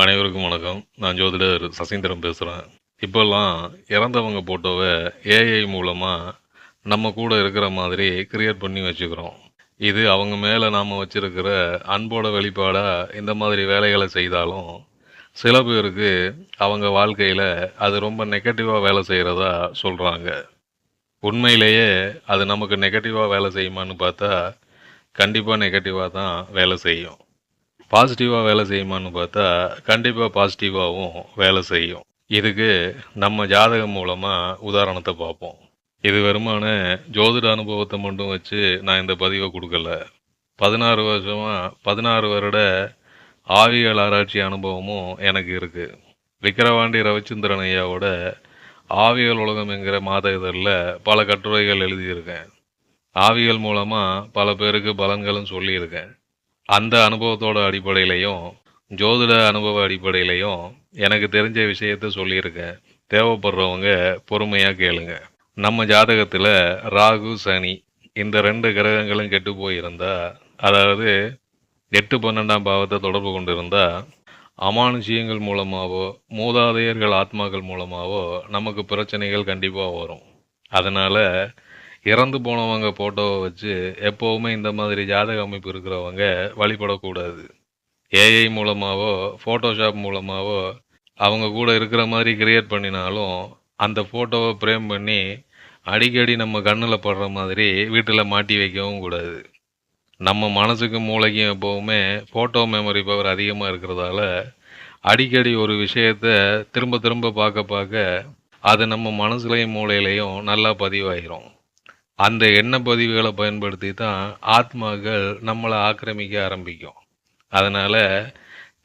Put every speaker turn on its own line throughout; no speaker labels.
அனைவருக்கும் வணக்கம். நான் ஜோதிடர் சசீந்திரன் பேசுகிறேன் இப்போல்லாம் இறந்தவங்க ஃபோட்டோவை ஏஐ மூலமாக நம்ம கூட இருக்கிற மாதிரி கிரியேட் பண்ணி வச்சுக்கிறோம். இது அவங்க மேலே நாம் வச்சுருக்கிற அன்போட வெளிப்பாடாக இந்த மாதிரி வேலைகளை செய்தாலும் சில பேருக்கு அவங்க வாழ்க்கையில் அது ரொம்ப நெகட்டிவாக வேலை செய்கிறதா சொல்கிறாங்க உண்மையிலேயே அது நமக்கு நெகட்டிவாக வேலை செய்யுமான்னு பார்த்தா கண்டிப்பாக நெகட்டிவாக தான் வேலை செய்யும். பாசிட்டிவாக வேலை செய்யுமான்னு பார்த்தா கண்டிப்பாக பாசிட்டிவாகவும் வேலை செய்யும். இதுக்கு நம்ம ஜாதகம் மூலமாக உதாரணத்தை பார்ப்போம். இது வெறுமான ஜோதிட அனுபவத்தை மட்டும் வச்சு நான் இந்த பதிவை கொடுக்கல. பதினாறு வருஷமாக பதினாறு வருட ஆவியல் ஆராய்ச்சி அனுபவமும் எனக்கு இருக்குது விக்கிரவாண்டி ரவிச்சந்திரன் ஐயாவோட ஆவியல் உலகம் என்கிற மாத இதழில் பல கட்டுரைகள் எழுதியிருக்கேன். ஆவியல் மூலமாக பல பேருக்கு பலன்களும் சொல்லியிருக்கேன். அந்த அனுபவத்தோட அடிப்படையிலையும் ஜோதிட அனுபவ அடிப்படையிலையும் எனக்கு தெரிஞ்ச விஷயத்த சொல்லியிருக்கேன் தேவைப்படுறவங்க பொறுமையாக கேளுங்க. நம்ம ஜாதகத்தில் ராகு சனி இந்த ரெண்டு கிரகங்களும் கெட்டு போயிருந்தா அதாவது எட்டு பன்னெண்டாம் பாவத்தை தொடர்பு கொண்டிருந்தா அமானுஷியங்கள் மூலமாகவோ மூதாதையர்கள் ஆத்மாக்கள் மூலமாகவோ நமக்கு பிரச்சனைகள் கண்டிப்பாக வரும். அதனால் இறந்து போனவங்க ஃபோட்டோவை வச்சு எப்போவுமே இந்த மாதிரி ஜாதக அமைப்பு இருக்கிறவங்க வழிபடக்கூடாது. ஏஐ மூலமாகவோ ஃபோட்டோஷாப் மூலமாகவோ அவங்க கூட இருக்கிற மாதிரி கிரியேட் பண்ணினாலும் அந்த ஃபோட்டோவை ஃப்ரேம் பண்ணி அடிக்கடி நம்ம கண்ணில் படுற மாதிரி வீட்டில் மாட்டி வைக்கவும் கூடாது. நம்ம மனசுக்கும் மூளைக்கும் எப்போவுமே ஃபோட்டோ மெமரி பவர் அதிகமாக இருக்கிறதால அடிக்கடி ஒரு விஷயத்த திரும்ப திரும்ப பார்க்க பார்க்க அது நம்ம மனசுலையும் மூளையிலையும் நல்லா பதிவாயிரும். அந்த எண்ண பதிவுகளை பயன்படுத்தி தான் ஆத்மாக்கள் நம்மளை ஆக்கிரமிக்க ஆரம்பிக்கும். அதனால்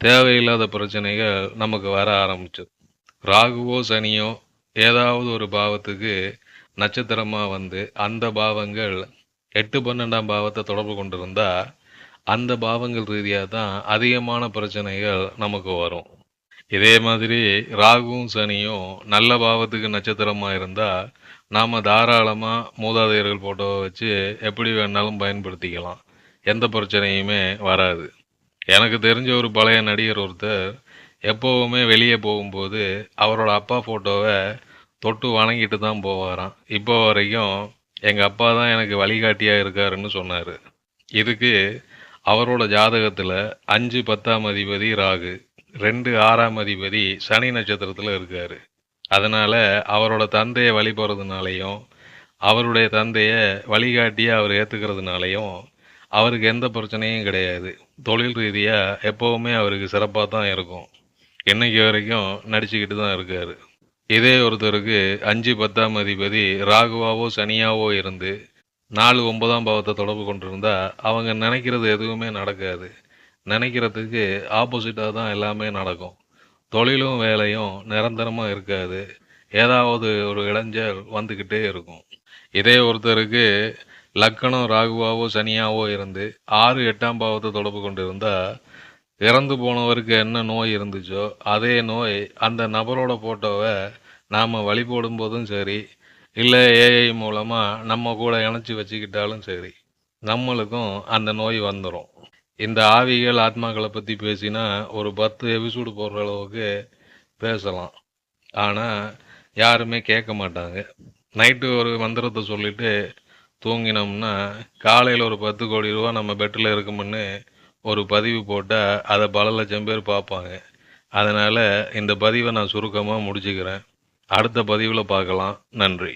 தேவையில்லாத பிரச்சனைகள் நமக்கு வர ஆரம்பிச்சது. ராகுவோ சனியோ ஏதாவது ஒரு பாவத்துக்கு நட்சத்திரமாக வந்து அந்த பாவங்கள் எட்டு பன்னெண்டாம் பாவத்தை தொடர்பு கொண்டிருந்தால் அந்த பாவங்கள் ரீதியாக தான் அதிகமான பிரச்சனைகள் நமக்கு வரும். இதே மாதிரி ராகுவும் சனியும் நல்ல பாவத்துக்கு நட்சத்திரமாக இருந்தால் நாம் தாராளமாக மூதாதையர்கள் ஃபோட்டோவை வச்சு எப்படி வேணாலும் பயன்படுத்திக்கலாம். எந்த பிரச்சனையுமே வராது. எனக்கு தெரிஞ்ச ஒரு பழைய நடிகர் ஒருத்தர் எப்போவுமே வெளியே போகும்போது அவரோட அப்பா ஃபோட்டோவை தொட்டு வணங்கிட்டு தான் போவாராம். இப்போ வரைக்கும் எங்கள் அப்பா தான் எனக்கு வழிகாட்டியாக இருக்காருன்னு சொன்னார். இதுக்கு அவரோட ஜாதகத்தில் அஞ்சு பத்தாம் அதிபதி ராகு. ரெண்டு ஆறாம் அதிபதி சனி நட்சத்திரத்தில் இருக்கார். அதனால் அவரோட தந்தையை வழிபடுறதுனாலையும் அவருடைய தந்தையை வழிகாட்டியாக அவர் ஏற்றுக்கிறதுனாலையும் அவருக்கு எந்த பிரச்சனையும் கிடையாது. தொழில் ரீதியாக எப்போவுமே அவருக்கு சிறப்பாக தான் இருக்கும். இன்னைக்கு வரைக்கும் நடிச்சுக்கிட்டு தான் இருக்கார். இதே ஒருத்தருக்கு அஞ்சு பத்தாம் அதிபதி ராகுவாவோ சனியாவோ இருந்து நாலு ஒன்பதாம் பாவத்தை தொடர்பு கொண்டிருந்தா அவங்க நினைக்கிறது எதுவுமே நடக்காது. நினைக்கிறதுக்கு ஆப்போசிட்டாக தான் எல்லாமே நடக்கும். தொழிலும் வேலையும் நிரந்தரமாக இருக்காது. ஏதாவது ஒரு இளைஞர் வந்துக்கிட்டே இருக்கும். இதே ஒருத்தருக்கு லக்கணம் ராகுவாவோ சனியாவோ இருந்து ஆறு எட்டாம் பாவத்தை தொடர்பு கொண்டு இருந்தால் இறந்து போனவருக்கு என்ன நோய் இருந்துச்சோ அதே நோய் அந்த நபரோட ஃபோட்டோவை நாம் வழிபடும் போதும் சரி இல்லை ஏஐ மூலமாக நம்ம கூட இணைச்சி வச்சுக்கிட்டாலும் சரி நம்மளுக்கும் அந்த நோய் வந்துடும் இந்த ஆவிகள் ஆத்மாக்களை பற்றி பேசினா ஒரு பத்து எபிசோடு போடுற அளவுக்கு பேசலாம். ஆனால் யாருமே கேட்க மாட்டாங்க. நைட்டு ஒரு மந்திரத்தை சொல்லிட்டு தூங்கினோம்னா காலையில் ஒரு பத்து கோடி ரூபா நம்ம பெட்டில் இருக்குமுன்னு ஒரு பதிவு போட்டால் அதை பல லட்சம் பேர் பார்ப்பாங்க. அதனால் இந்த பதிவை நான் சுருக்கமாக முடிச்சுக்கிறேன். அடுத்த பதிவில் பார்க்கலாம். நன்றி.